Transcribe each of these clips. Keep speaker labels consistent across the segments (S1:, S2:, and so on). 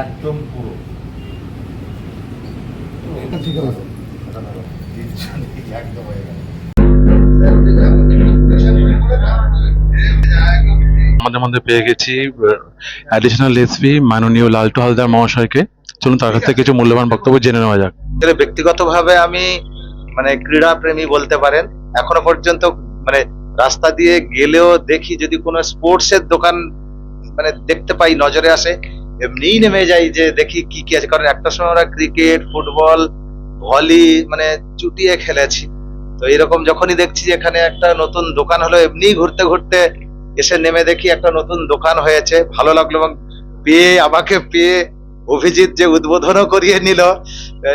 S1: একদম পুরো।
S2: এটা ঠিক আছে।
S1: তিনজনই একদম হয়ে গেল।
S3: আমাদের মধ্যে পেয়ে গেছি অ্যাডিশনাল এসপি মাননীয় লালটু হালদার মহাশয়কে। চলুন তার কাছ থেকে কিছু মূল্যবান বক্তব্য জেনে নেওয়া যাক।
S4: ব্যক্তিগতভাবে আমি মানে ক্রীড়া প্রেমী বলতে পারেন এখনও পর্যন্ত মানে রাস্তা দিয়ে গেলেও দেখি যদি কোনো স্পোর্টস এর দোকান মানে দেখতে পাই, নজরে আসে। এমনিই নেমে যাই যে দেখি কি কি আছে। কারণ একটা সময় আমরা ক্রিকেট, ফুটবল, ভলি মানে চুটিয়ে খেলেছি। তো এরকম যখনই দেখছি এখানে একটা নতুন দোকান হলো, এমনিই ঘুরতে ঘুরতে এসে নেমে দেখি একটা নতুন দোকান হয়েছে। ভালো লাগল এবং পেয়ে, আমাকে পেয়ে অভিজিৎ যে উদ্বোধনও করিয়ে নিল,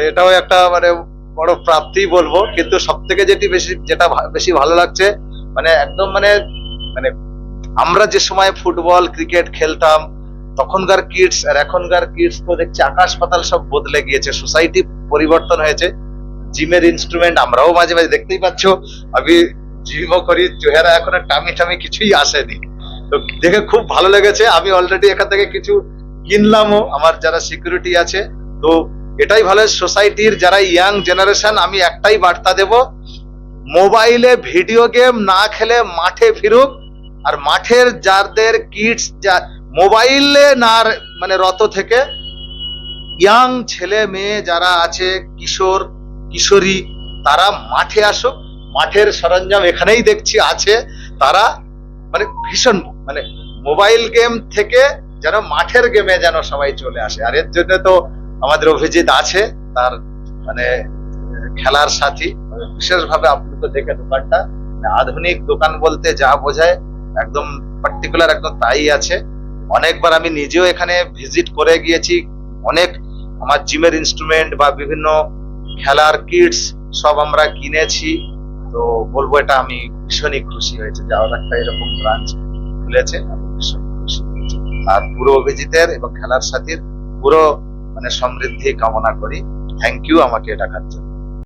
S4: এটাও একটা মানে বড় প্রাপ্তি বলব। কিন্তু সব থেকে যেটি বেশি, যেটা বেশি ভালো লাগছে মানে একদম মানে মানে আমরা যে সময় ফুটবল, ক্রিকেট খেলতাম, তখনকার কিডস আর এখনকার কিডস তো দেখছি আকাশ পাতাল সব বদলে গিয়েছে সোসাইটি পরিবর্তন হয়েছে। জিমের ইনস্ট্রুমেন্ট আমরাও মাঝে মাঝে দেখতেই পাচ্ছ। আমি জিমও করি, চেহারা এখন টামি টামি কিছুই আসেনি। তো দেখে খুব ভালো লেগেছে। আমি অলরেডি এখান থেকে কিছু কিনলামও, আমার যারা সিকিউরিটি আছে। তো এটাই ভালো সোসাইটির যারা ইয়াং জেনারেশন আমি একটাই বার্তা দেব। মোবাইলে ভিডিও গেম না খেলে মাঠে ফিরুক। আর মাঠের যাদের কিডস যা মোবাইলে না র- মানে রত থেকে ইয়াং ছেলে মেয়ে যারা আছে, কিশোর, কিশোরী, তারা মাঠে আসুক, মাঠের সরঞ্জাম এখানেই দেখছি আছে, তারা মানে ভীষণ মানে মোবাইল গেম থেকে যেন মাঠের গেমে যেন সবাই চলে আসে। আর এর জন্য তো আমাদের অভিজিৎ আছে, তার মানে খেলার সাথী, বিশেষভাবে আপনি তো দেখে দোকানটা মানে আধুনিক দোকান বলতে যা বোঝায় একদম পার্টিকুলার একদম তাই আছে। অনেকবার আমি নিজেও এখানে ভিজিট করে গিয়েছি। অনেক আমার জিমের ইনস্ট্রুমেন্ট বা বিভিন্ন খেলার কিটস সব আমরা কিনেছি। তো বলব এটা আমি ভীষণই খুশি হয়েছে যে আমার একটা এরকম ব্রাঞ্চ খুলেছে। আমি ভীষণ খুশি হয়েছে। আর পুরো অভিজিতের এবং খেলার সাথীর পুরো মানে সমৃদ্ধি কামনা করি। থ্যাংক ইউ আমাকে ডাকার জন্য।